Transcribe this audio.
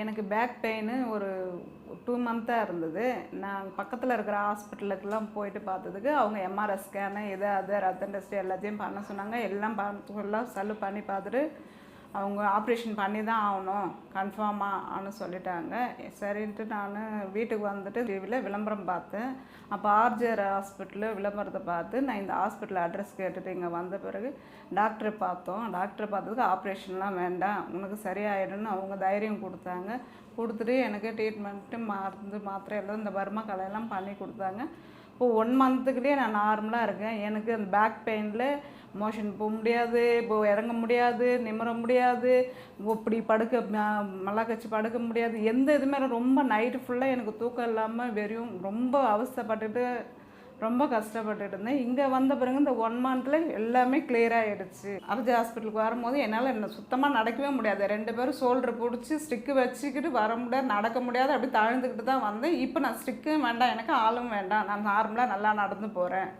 எனக்கு back pain ஒரு two மந்த்தாக இருந்தது. நான் பக்கத்தில் இருக்கிற ஹாஸ்பிட்டலுக்கெல்லாம் போயிட்டு பார்த்ததுக்கு அவங்க எம்ஆர்ஐ ஸ்கேனு இது அது ரத்தம் டெஸ்ட் எல்லாத்தையும் பண்ண சொன்னாங்க. எல்லாம் பண்ண எல்லாம் சல்லு பண்ணி பார்த்துட்டு அவங்க ஆப்ரேஷன் பண்ணி தான் ஆகணும் கன்ஃபார்மாகனு சொல்லிட்டாங்க. சரின்ட்டு நான் வீட்டுக்கு வந்துட்டு டிவியில் விளம்பரம் பார்த்தேன். அப்போ ஆர்ஜிஆர் ஹாஸ்பிட்டலு விளம்பரத்தை பார்த்து நான் இந்த ஹாஸ்பிட்டல் அட்ரஸ் கேட்டுட்டு இங்கே வந்த பிறகு டாக்டரை பார்த்தோம். டாக்டரை பார்த்ததுக்கு ஆப்ரேஷன்லாம் வேண்டாம் உனக்கு சரியாயிடும்னு அவங்க தைரியம் கொடுத்தாங்க. கொடுத்துட்டு எனக்கு ட்ரீட்மெண்ட்டு மருந்து மாத்திரை எல்லாம் இந்த பர்மா கலையெல்லாம் பண்ணி கொடுத்தாங்க. இப்போ ஒன் மந்த்துக்குள்ளேயே நான் நார்மலாக இருக்கேன். எனக்கு அந்த பேக் பெயினில் மோஷன் போக முடியாது இப்போ இறங்க முடியாது நிமிர முடியாது இப்படி படுக்க மல்லா கச்சி படுக்க முடியாது. எந்த இதுவுமே ரொம்ப நைட்டு ஃபுல்லாக எனக்கு தூக்கம் இல்லாமல் வெறும் ரொம்ப அவஸ்தைப்பட்டுட்டு ரொம்ப கஷ்டப்பட்டுட்டு இருந்தேன். இங்கே வந்த பிறகு இந்த ஒன் மந்த்தில் எல்லாமே கிளியர் ஆகிடுச்சு அர்ஜி ஹாஸ்பிட்டலுக்கு வரும்போது என்னால் என்ன சுத்தமாக நடக்கவே முடியாது. ரெண்டு பேரும் ஷோல்டர் பிடிச்சி ஸ்டிக்கு வச்சுக்கிட்டு வர முடியாது நடக்க முடியாது அப்படி தாழ்ந்துக்கிட்டு தான் வந்தேன். இப்போ நான் ஸ்டிக்கும் வேண்டாம் எனக்கு ஆளும் வேண்டாம். நான் நார்மலாக நல்லா நடந்து போகிறேன்